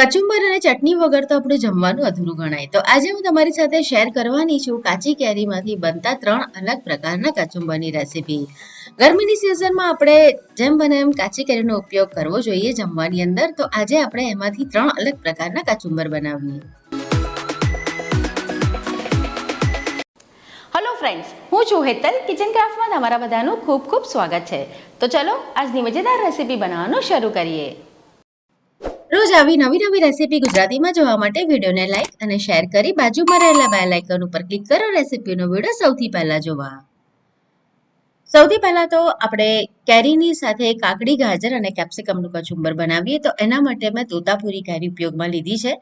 કચુંબર અને ચટણી વગર તો આપણું જમવાનું અધૂરું ગણાય. તો આજે હું તમારી સાથે શેર કરવાની છું કાચી કેરીમાંથી બનતા ત્રણ અલગ પ્રકારના કચુંબરની રેસીપી ગરમીની સિઝનમાં આપણે જેમ બને એમ કાચી કેરીનો ઉપયોગ કરવો જોઈએ જમવાની અંદર, તો આજે આપણે એમાંથી ત્રણ અલગ પ્રકારના કચુંબર બનાવીએ. હલો ફ્રેન્ડ્સ હું છું હેતલ કિચન ક્રાફ્ટમાં તમારા બધાનું ખૂબ ખૂબ સ્વાગત છે. તો ચલો આજની મજેદાર રેસીપી બનાવવાનું શરૂ કરીએ. રોજ આવી નવી નવી રેસીપી ગુજરાતીમાં જોવા માટે વિડીયોને લાઈક અને શેર કરી બાજુમાં રહેલા બેલ આઇકન ઉપર ક્લિક કરો રેસીપીનો વીડિયો સૌથી પહેલા જોવા. સૌથી પહેલા તો આપણે કેરીની સાથે કાકડી, ગાજર અને કેપ્સિકમનું કચુંબર બનાવીએ તો એના માટે મેં તોતાપુરી કેરી ઉપયોગમાં લીધી છે.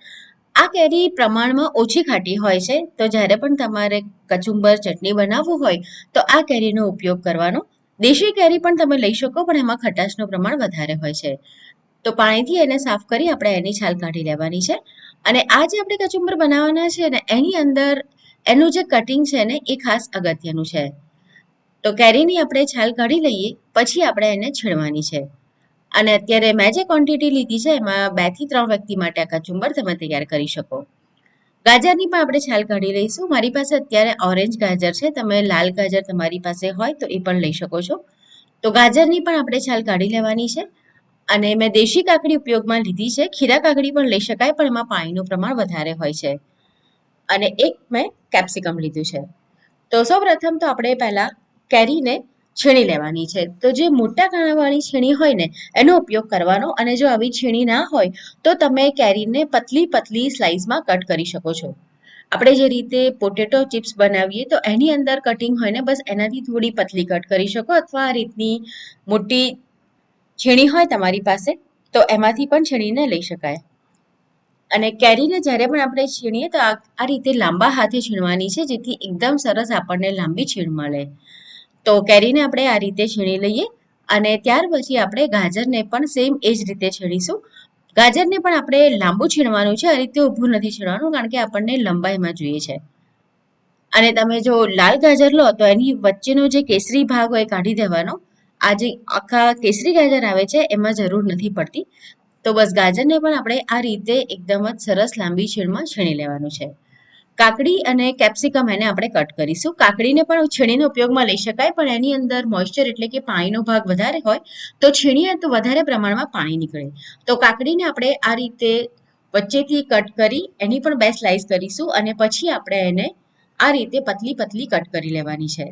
આ કેરી પ્રમાણમાં ઓછી ખાટી હોય છે તો જ્યારે પણ તમારે કચુંબર, ચટણી બનાવવું હોય તો આ કેરીનો ઉપયોગ કરવાનો. દેશી કેરી પણ તમે લઈ શકો પણ એમાં ખટાશનું પ્રમાણ વધારે હોય છે. તો પાણીથી એને સાફ કરી આપણે એની છાલ કાઢી લેવાની છે. અને આ જે આપણે કચુંબર બનાવવાના છે ને, એની અંદર એનું જે કટિંગ છે ને, એ ખાસ અગત્યનું છે. તો કેરીની આપણે છાલ કાઢી લઈએ, પછી આપણે એને છીણવાની છે. અને અત્યારે મેં જે ક્વોન્ટિટી લીધી છે, એમાં બેથી ત્રણ વ્યક્તિ માટે આ કચુંબર તમે તૈયાર કરી શકો. ગાજરની પણ આપણે છાલ કાઢી લઈશું. મારી પાસે અત્યારે ઓરેન્જ ગાજર છે. તમે લાલ ગાજર તમારી પાસે હોય તો એ પણ લઈ શકો છો. તો ગાજરની પણ આપણે છાલ કાઢી લેવાની છે. અને મેં દેશી કાકડી ઉપયોગમાં લીધી છે. ખીરા કાકડી પણ લઈ શકાય, પણ એમાં પાણીનું પ્રમાણ વધારે હોય છે. અને એક મેં કેપ્સિકમ લીધું છે. તો સૌપ્રથમ તો આપણે પહેલાં કેરીને છીણી લેવાની છે. તો જે મોટા કાણાવાળી છીણી હોય ને, એનો ઉપયોગ કરવાનો અને જો આવી છીણી ના હોય, તો તમે કેરીને પતલી પતલી સ્લાઇસમાં કટ કરી શકો છો. આપણે જે રીતે પોટેટો ચિપ્સ બનાવીએ, તો એની અંદર કટિંગ હોય ને, બસ એનાથી થોડી પતલી કટ કરી શકો, અથવા આ રીતની મોટી છીણી હોય તમારી પાસે, તો એમાંથી પણ છીણીને લઈ શકાય. અને કેરીને જ્યારે પણ આપણે છીણીએ, તો આ રીતે લાંબા હાથે છીણવાની છે, જેથી એકદમ સરસ આપણને લાંબી છીણ મળે. તો કેરીને આપણે આ રીતે છીણી લઈએ અને ત્યાર પછી આપણે ગાજરને પણ સેમ એ જ રીતે છીણીશું. ગાજરને પણ આપણે લાંબુ છીણવાનું છે, આ રીતે ઊભું નથી છીણવાનું, કારણ કે આપણને લંબાઈમાં જોઈએ છે. અને તમે જો લાલ ગાજર લો, તો એની વચ્ચેનો જે કેસરી ભાગ હોય કાઢી દેવાનો. આ જે આખા કેસરી ગાજર આવે છે, એમાં જરૂર નથી પડતી. તો બસ ગાજરને પણ આપણે આ રીતે એકદમ જ સરસ લાંબી છીણમાં છીણી લેવાનું છે. કાકડી અને કેપ્સિકમ એને આપણે કટ કરીશું. કાકડીને પણ છીણીને ઉપયોગમાં લઈ શકાય, પણ એની અંદર મોઇશ્ચર એટલે કે પાણીનો ભાગ વધારે હોય, તો છીણીએ તો વધારે પ્રમાણમાં પાણી નીકળે. તો કાકડીને આપણે આ રીતે વચ્ચેથી કટ કરી એની પણ બે સ્લાઇસ કરીશું અને પછી આપણે એને આ રીતે પતલી પતલી કટ કરી લેવાની છે.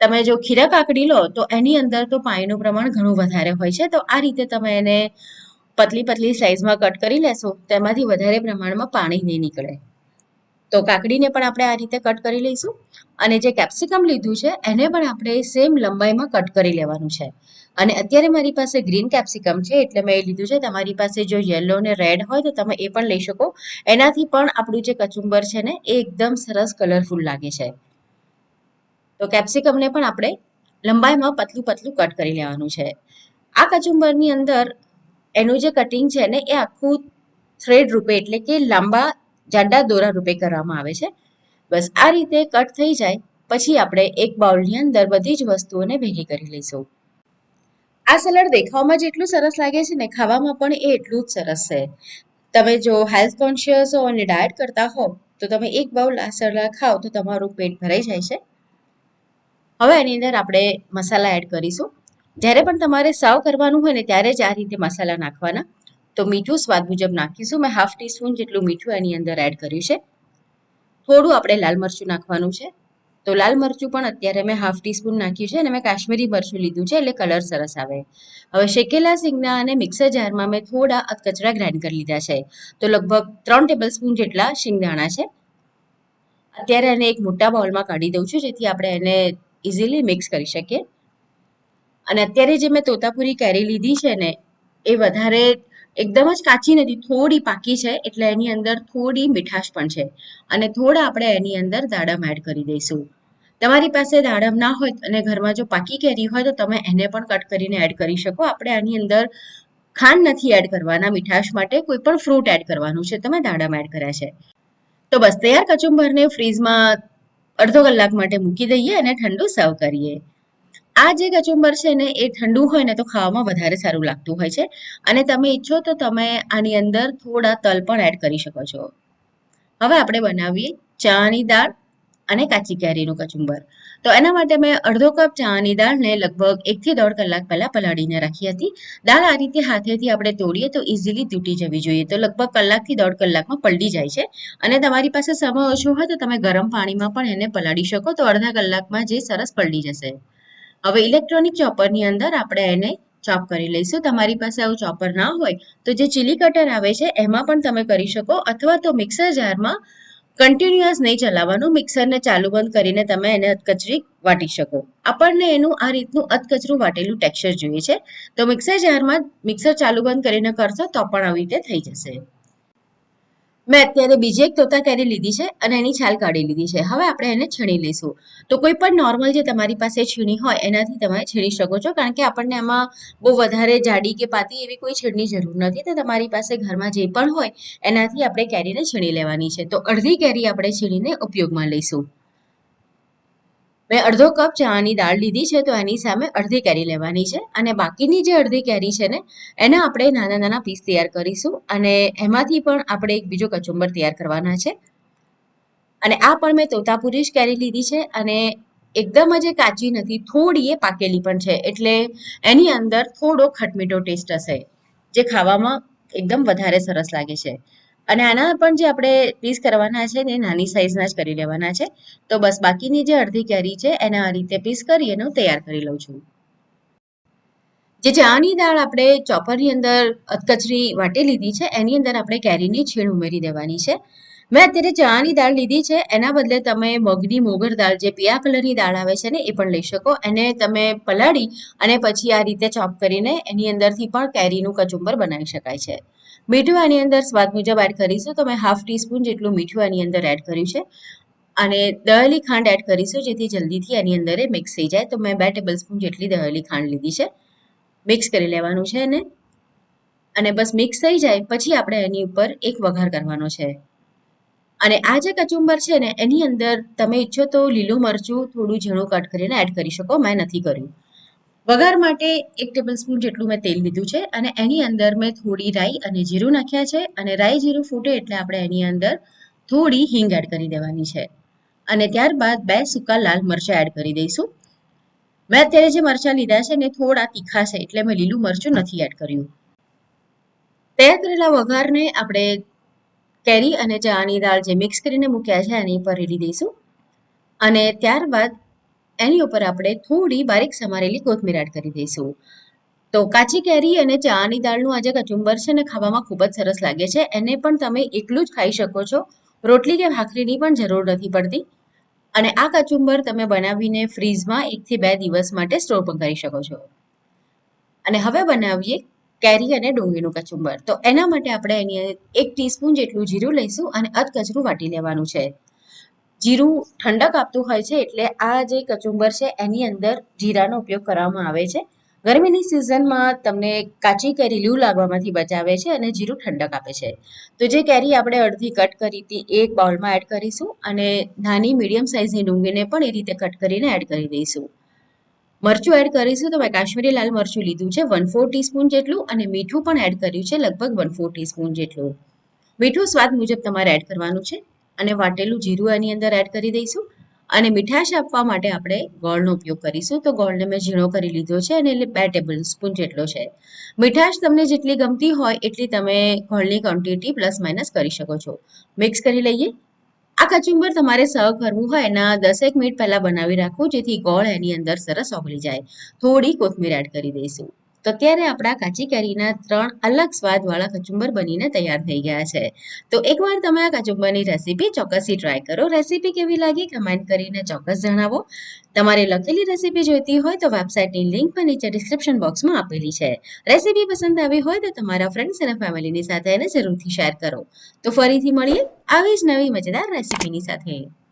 તમે જો ખીરા કાકડી લો, તો એની અંદર તો પાણીનું પ્રમાણ ઘણું વધારે હોય છે. તો આ રીતે તમે એને પતલી પતલી સાઈઝમાં કટ કરી લેશો, તેમાંથી વધારે પ્રમાણમાં પાણી નહીં નીકળે. તો કાકડીને પણ આપણે આ રીતે કટ કરી લઈશું. અને જે કેપ્સિકમ લીધું છે, એને પણ આપણે સેમ લંબાઈમાં કટ કરી લેવાનું છે. અને અત્યારે મારી પાસે ગ્રીન કેપ્સિકમ છે, એટલે મેં એ લીધું છે. તમારી પાસે જો યલો ને રેડ હોય, તો તમે એ પણ લઈ શકો. એનાથી પણ આપણું જે કચુંબર છે ને, એ એકદમ સરસ કલરફુલ લાગે છે. તો કેપ્સિકમને પણ આપણે લંબાઈમાં પતલું પતલું કટ કરી લેવાનું છે. આ કચુંબરની અંદર એનું જે કટિંગ છે ને એ આખું થ્રેડ રૂપે એટલે કે લાંબા જાડા દોરા રૂપે કરવામાં આવે છે. બસ આ રીતે કટ થઈ જાય, પછી આપણે એક બાઉલની અંદર બધી જ વસ્તુઓને ભેગી કરી લઈશું. આ સલાડ દેખાવામાં જેટલું સરસ લાગે છે ને ખાવામાં પણ એ એટલું જ સરસ છે. તમે જો હેલ્થ કોન્શિયસ હો અને ડાયટ કરતા હો, તો તમે એક બાઉલ આ સલાડ ખાઓ તો તમારું પેટ ભરાઈ જાય છે. હવે એની અંદર આપણે મસાલા એડ કરીશું. જ્યારે પણ તમારે સાવ કરવાનું હોય ને ત્યારે જ આ રીતે મસાલા નાખવાના. તો મીઠું સ્વાદ મુજબ નાખીશું. મેં હાફ ટીસ્પૂન જેટલું મીઠું એની અંદર એડ કર્યું છે. થોડું આપણે લાલ મરચું નાખવાનું છે. તો લાલ મરચું પણ અત્યારે મેં હાફ ટીસ્પૂન નાખ્યું છે અને મેં કાશ્મીરી મરચું લીધું છે એટલે કલર સરસ આવે. હવે શેકેલા સિંગના અને મિક્સર જારમાં મેં થોડા કચરા ગ્રાઇન્ડ કરી લીધા છે. તો લગભગ ત્રણ ટેબલ સ્પૂન જેટલા શિંગદાણા છે. અત્યારે એને એક મોટા બાઉલમાં કાઢી દઉં છું, જેથી આપણે એને ઇઝીલી મિક્સ કરી શકીએ. અને અત્યારે જે મેં તોતાપુરી કેરી લીધી છે ને, એ વધારે એકદમ જ કાચી નથી, થોડી પાકી છે, એટલે એની અંદર થોડી મીઠાશ પણ છે. અને થોડા આપણે એની અંદર દાડમ એડ કરી દઈશું. તમારી પાસે દાડમ ના હોય અને ઘરમાં જો પાકી કેરી હોય તો તમે એને પણ કટ કરીને એડ કરી શકો. આપણે આની અંદર ખાંડ નથી એડ કરવાના મીઠાશ માટે, કોઈ પણ ફ્રૂટ એડ કરવાનું છે. તમે દાડમ એડ કર્યા છે. તો બસ, તૈયાર કચુંબરને ફ્રીઝમાં અડધો કલાક માટે મૂકી દઈએ અને ઠંડુ સર્વ કરીએ. આ જે કચુંબર છે ને, એ ઠંડુ હોય ને તો ખાવામાં વધારે સારું લાગતું હોય છે. અને તમે ઈચ્છો તો તમે આની અંદર થોડા તલ પણ એડ કરી શકો છો. હવે આપણે બનાવીએ ચાની દાળ. અને કાચી કેરીનું કચુંબર. તો એના માટે મેં અડધો કપ ચાની દાળને લગભગ એકથી દોઢ કલાક પહેલાં પલાળીને રાખી હતી. દાળ આ રીતે હાથેથી આપણે તોડીએ તો ઇઝીલી તૂટી જવી જોઈએ. તો લગભગ કલાકથી દોઢ કલાકમાં પલળી જાય છે. અને તમારી પાસે સમય ઓછો હોય તો તમે ગરમ પાણીમાં પણ એને પલાળી શકો તો અડધા કલાકમાં જે સરસ પલળી જશે. હવે ઇલેક્ટ્રોનિક ચોપરની અંદર આપણે એને ચોપ કરી લઈશું. તમારી પાસે આવું ચોપર ના હોય તો જે ચીલી કટર આવે છે, એમાં પણ તમે કરી શકો અથવા તો મિક્સર જારમાં કન્ટિન્યુઅસ નહીં ચલાવવાનું, મિક્સરને ચાલુ બંધ કરીને તમે એને અધકચરી વાટી શકો. આપણને એનું આ રીતનું અધકચરું વાટેલું ટેક્સચર જોઈએ છે. તો મિક્સર જારમાં મિક્સર ચાલુ બંધ કરીને કરશો તો પણ આવી રીતે થઈ જશે. મેં અત્યારે બીજી એક તોતા કેરી લીધી છે અને એની છાલ કાઢી લીધી છે. હવે આપણે એને છીણી લઈશું. તો કોઈ પણ નોર્મલ જે તમારી પાસે છીણી હોય, એનાથી તમે છીણી શકો છો. કારણ કે આપણને એમાં બહુ વધારે જાડી કે પાતી એવી કોઈ છીણની જરૂર નથી. તો તમારી પાસે ઘરમાં જે પણ હોય, એનાથી આપણે કેરીને છીણી લેવાની છે. તો અડધી કેરી આપણે છીણીને ઉપયોગમાં લઈશું. મેં અડધો કપ ચાની દાળ લીધી છે, તો એની સામે અડધી કેરી લેવાની છે અને બાકીની જે અડધી કેરી છે ને, એના આપણે નાના નાના પીસ તૈયાર કરીશું અને એમાંથી પણ આપણે એક બીજો કચુંબર તૈયાર કરવાના છે. અને આ પણ મેં તોતાપુરી જ કેરી લીધી છે અને એકદમ જ કાચી નથી, થોડી એ પાકેલી પણ છે, એટલે એની અંદર થોડો ખટમીઠો ટેસ્ટ હશે, જે ખાવામાં એકદમ વધારે સરસ લાગે છે. અને આના પણ જે આપણે પીસ કરવાના છે એ નાની સાઈઝના જ કરી લેવાના છે. તો બસ બાકીની જે અડધી કેરી છે એને આ રીતે પીસ કરી એનું તૈયાર કરી લઉં છું. જે ચાની દાળ આપણે ચોપરની અંદર અધકચરી વાટી લીધી છે, એની અંદર આપણે કેરીની છીણ ઉમેરી દેવાની છે. મેં અત્યારે ચાની દાળ લીધી છે, એના બદલે તમે મગની મોગર દાળ જે પીળા કલરની દાળ આવે છે ને એ પણ લઈ શકો. એને તમે પલાળી અને પછી આ રીતે ચોપ કરીને એની અંદરથી પણ કેરીનું કચુંબર બનાવી શકાય છે. મીઠું આની અંદર સ્વાદ મુજબ એડ કરીશું તો મેં હાફ ટીસ્પૂન જેટલું મીઠું આની અંદર એડ કર્યું છે. અને દહેલી ખાંડ એડ કરીશું જેથી જલ્દીથી એની અંદર મિક્સ થઈ જાય. તો મેં બે ટેબલ સ્પૂન જેટલી દહેલી ખાંડ લીધી છે. મિક્સ કરી લેવાનું છે એને. અને બસ મિક્સ થઈ જાય પછી આપણે એની ઉપર એક વઘાર કરવાનો છે. અને આ જે કચુંબર છે ને, એની અંદર તમે ઈચ્છો તો લીલું મરચું થોડું ઝીણું કટ કરીને એડ કરી શકો. મેં નથી કર્યું. વઘાર માટે એક ટેબલ સ્પૂન જેટલું મેં તેલ લીધું છે અને એની અંદર મેં થોડી રાઈ અને જીરું નાખ્યા છે અને રાઈ જીરું ફૂટે એટલે આપણે એની અંદર થોડી હિંગ એડ કરી દેવાની છે. અને ત્યારબાદ બે સૂકા લાલ મરચાં એડ કરી દઈશું. મેં અત્યારે જે મરચાં લીધા છે ને થોડા તીખા છે એટલે મેં લીલું મરચું નથી એડ કર્યું. તૈયાર કરેલા વઘારને આપણે કેરી અને ચાની દાળ જે મિક્સ કરીને મૂક્યા છે એની પર રેડી દઈશું. અને ત્યારબાદ એની ઉપર આપણે થોડી બારીક સમારેલી કોથમીર કરી દઈશું. તો કાચી કેરી અને ચાની દાળનું આજે કચુંબર છે ને ખાવામાં ખૂબ જ સરસ લાગે છે. એને પણ તમે એકલું જ ખાઈ શકો છો. રોટલી કે ભાખરીની પણ જરૂર નથી પડતી. અને આ કચુંબર તમે બનાવીને ફ્રીઝમાં એકથી બે દિવસ માટે સ્ટોર પણ કરી શકો છો. અને હવે બનાવીએ કેરી અને ડુંગળીનું કચુંબર. તો એના માટે આપણે એની એક ટીસ્પૂન જેટલું જીરું લઈશું અને અધકચરું વાટી લેવાનું છે. જીરું ઠંડક આપતું હોય છે એટલે આ જે કચુંબર છે, એની અંદર જીરાનો ઉપયોગ કરવામાં આવે છે. ગરમીની સિઝનમાં તમને કાચી કેરી લૂ લાગવામાંથી બચાવે છે અને જીરું ઠંડક આપે છે. તો જે કેરી આપણે અડધી કટ કરી હતી એક બાઉલમાં એડ કરીશું અને નાની, મીડિયમ સાઇઝની ડુંગળીને પણ એ રીતે કટ કરીને એડ કરી દઈશું. મરચું એડ કરીશું તો મેં કાશ્મીરી લાલ મરચું લીધું છે, વન ફોર ટીસ્પૂન જેટલું અને મીઠું પણ એડ કર્યું છે, લગભગ વન ફોર ટીસ્પૂન જેટલું. મીઠું સ્વાદ મુજબ તમારે એડ કરવાનું છે. અને વાટેલું જીરું એની અંદર એડ કરી દઈશું. અને મીઠાશ આપવા માટે આપણે ગોળનો ઉપયોગ કરીશું. તો ગોળને મેં ઝીણો કરી લીધો છે અને એટલે બે ટેબલ સ્પૂન જેટલો છે. મીઠાશ તમને જેટલી ગમતી હોય એટલી તમે ગોળની ક્વોન્ટિટી પ્લસ માઇનસ કરી શકો છો. મિક્સ કરી લઈએ. આ કચુંબર તમારે સર્વ કરવું હોય એના દસેક મિનિટ પહેલાં બનાવી રાખવું, જેથી ગોળ એની અંદર સરસ ઓગળી જાય. થોડી કોથમીર એડ કરી દઈશું. તો અત્યારે આપણા કાચી કેરીના ત્રણ અલગ સ્વાદવાળા કચુંબર બનીને તૈયાર થઈ ગયા છે. તો એકવાર તમે આ કચુંબરની રેસીપી ચોક્કસથી ટ્રાય કરો. રેસીપી કેવી લાગી કમેન્ટ કરીને ચોક્કસ જણાવો. તમારે લખેલી રેસીપી જોઈતી હોય તો વેબસાઇટની લિંક પણ નીચે ડિસ્ક્રિપ્શન બોક્સમાં આપેલી છે. રેસીપી પસંદ આવી હોય તો તમારા ફ્રેન્ડ્સ અને ફેમિલીની સાથે એને જરૂરથી શેર કરો. તો ફરીથી મળીએ આવી જ નવી મજેદાર રેસીપીની સાથે.